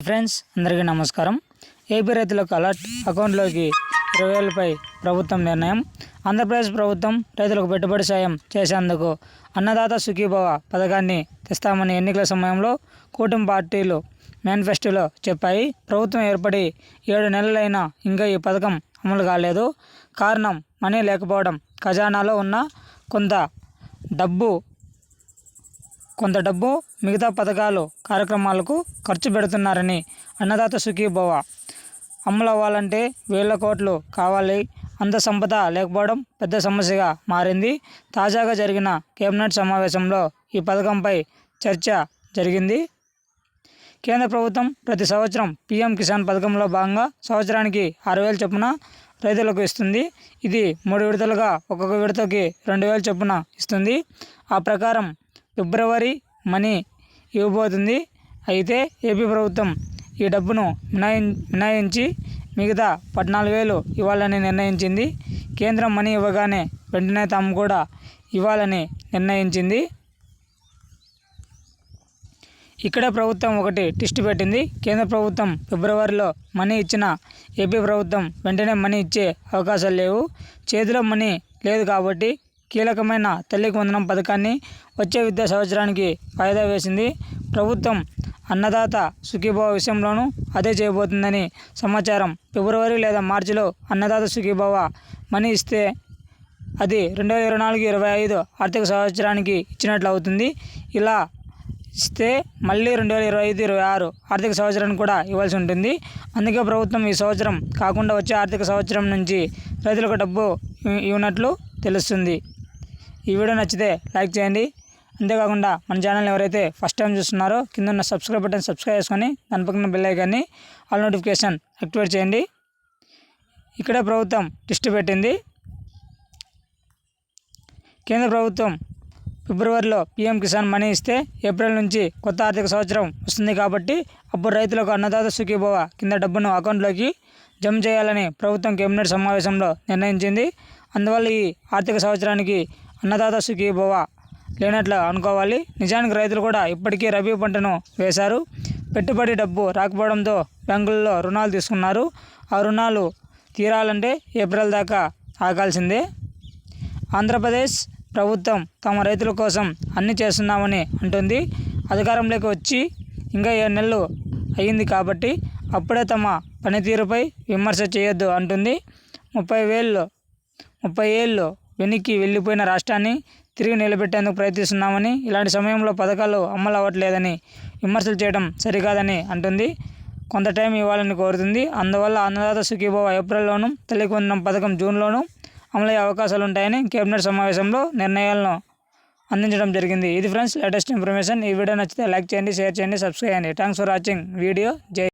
Friends అందరికీ నమస్కారం. AP రైతులకు అలర్ట్ అకౌంట్లోకి ఇరవై వేలపై ప్రభుత్వం నిర్ణయం. ఆంధ్రప్రదేశ్ ప్రభుత్వం రైతులకు పెట్టుబడి సాయం చేసేందుకు అన్నదాత సుఖీభవ పథకాన్ని తెస్తామని ఎన్నికల సమయంలో కూటమి పార్టీలు మేనిఫెస్టోలో చెప్పాయి. ప్రభుత్వం ఏర్పడి ఏడు నెలలైనా ఇంకా ఈ పథకం అమలు కాలేదు. కారణం మనీ లేకపోవడం ఖజానాలో ఉన్న కొంత డబ్బు కొంత డబ్బు మిగతా పథకాలు కార్యక్రమాలకు ఖర్చు పెడుతున్నారని అన్నదాత సుఖీభవ. అమలవ్వాలంటే వేల కోట్లు కావాలి. అంత సంపద లేకపోవడం పెద్ద సమస్యగా మారింది. తాజాగా జరిగిన కేబినెట్ సమావేశంలో ఈ పథకంపై చర్చ జరిగింది. కేంద్ర ప్రభుత్వం ప్రతి సంవత్సరం పీఎం కిసాన్ పథకంలో భాగంగా సంవత్సరానికి ఆరు వేలు చొప్పున రైతులకు ఇస్తుంది. ఇది మూడు విడతలుగా ఒక్కొక్క విడతకి రెండు వేలు చొప్పున ఇస్తుంది. ఆ ప్రకారం ఫిబ్రవరి మనీ ఇవ్వబోతుంది. అయితే ఏపీ ప్రభుత్వం ఈ డబ్బును మినాయి మినాయించి మిగతా పద్నాలుగు వేలు ఇవ్వాలని నిర్ణయించింది. కేంద్రం మనీ ఇవ్వగానే వెంటనే తాము కూడా ఇవ్వాలని నిర్ణయించింది. ఇక్కడ ప్రభుత్వం ఒకటి టిస్ట్ పెట్టింది. కేంద్ర ప్రభుత్వం ఫిబ్రవరిలో మనీ ఇచ్చిన ఏపీ ప్రభుత్వం వెంటనే మనీ ఇచ్చే అవకాశాలు లేవు. చేతిలో మనీ లేదు కాబట్టి కీలకమైన తల్లికి వందనం పథకాన్ని వచ్చే విద్యా సంవత్సరానికి వాయిదా వేసింది. ప్రభుత్వం అన్నదాత సుఖీభావ విషయంలోనూ అదే చేయబోతుందని సమాచారం ఫిబ్రవరి లేదా మార్చిలో అన్నదాత సుఖీభావ మనీ ఇస్తే అది రెండు వేల ఇరవై నాలుగు ఇరవై ఐదు ఆర్థిక సంవత్సరానికి ఇచ్చినట్లు అవుతుంది. ఇలా ఇస్తే మళ్ళీ రెండు వేల ఇరవై ఐదు ఇరవై ఆరు ఆర్థిక సంవత్సరాన్ని కూడా ఇవ్వాల్సి ఉంటుంది. అందుకే ప్రభుత్వం ఈ సంవత్సరం కాకుండా వచ్చే ఆర్థిక సంవత్సరం నుంచి రైతులకు డబ్బు ఇవ్వనట్లు తెలుస్తుంది. ఈ వీడియో నచ్చితే లైక్ చేయండి. అంతేకాకుండా మన ఛానల్ ఎవరైతే ఫస్ట్ టైం చూస్తున్నారో కింద ఉన్న సబ్స్క్రైబ్ బటన్ సబ్స్క్రైబ్ చేసుకొని దాని పక్కన బెల్ ఐకాన్ని ఆల్ నోటిఫికేషన్ యాక్టివేట్ చేయండి. ఇక్కడే ప్రభుత్వం దృష్టి పెట్టింది. కేంద్ర ప్రభుత్వం ఫిబ్రవరిలో పీఎం కిసాన్ మనీ ఇస్తే ఏప్రిల్ నుంచి కొత్త ఆర్థిక సంవత్సరం వస్తుంది కాబట్టి అప్పుడు రైతులకు అన్నదాత సుఖీభవ కింద డబ్బును అకౌంట్లోకి జమ చేయాలని ప్రభుత్వం కేబినెట్ సమావేశంలో నిర్ణయించింది. అందువల్ల ఈ ఆర్థిక సంవత్సరానికి అన్నదాత సుఖీభవ లేనట్లు అనుకోవాలి. నిజానికి రైతులు కూడా ఇప్పటికీ రబీ పంటను వేశారు. పెట్టుబడి డబ్బు రాకపోవడంతో బ్యాంకుల్లో రుణాలు తీసుకున్నారు. ఆ రుణాలు తీరాలంటే ఏప్రిల్ దాకా ఆగాల్సిందే. ఆంధ్రప్రదేశ్ ప్రభుత్వం తమ రైతుల కోసం అన్ని చేస్తున్నామని అంటుంది. అధికారంలోకి వచ్చి ఇంకా ఏడు నెలలు అయ్యింది కాబట్టి అప్పుడే తమ పనితీరుపై విమర్శ చేయొద్దు అంటుంది. ముప్పై వేలు ముప్పై ఏళ్ళు వెనక్కి వెళ్ళిపోయిన రాష్ట్రాన్ని తిరిగి నిలబెట్టేందుకు ప్రయత్నిస్తున్నామని ఇలాంటి సమయంలో పథకాలు అమలు అవ్వట్లేదని విమర్శలు చేయడం సరికాదని అంటుంది. కొంత టైం ఇవ్వాలని కోరుతుంది. అందువల్ల అన్నదాత సుఖీభవ ఏప్రిల్లోనూ తల్లికి వందనం పథకం జూన్లోనూ అమలయ్యే అవకాశాలు ఉంటాయని కేబినెట్ సమావేశంలో నిర్ణయాలను అందించడం జరిగింది. ఇది ఫ్రెండ్స్ లేటెస్ట్ ఇన్ఫర్మేషన్. ఈ వీడియో నచ్చితే లైక్ చేయండి షేర్ చేయండి సబ్స్క్రైబ్ చేయండి. Thanks for watching. వీడియో జై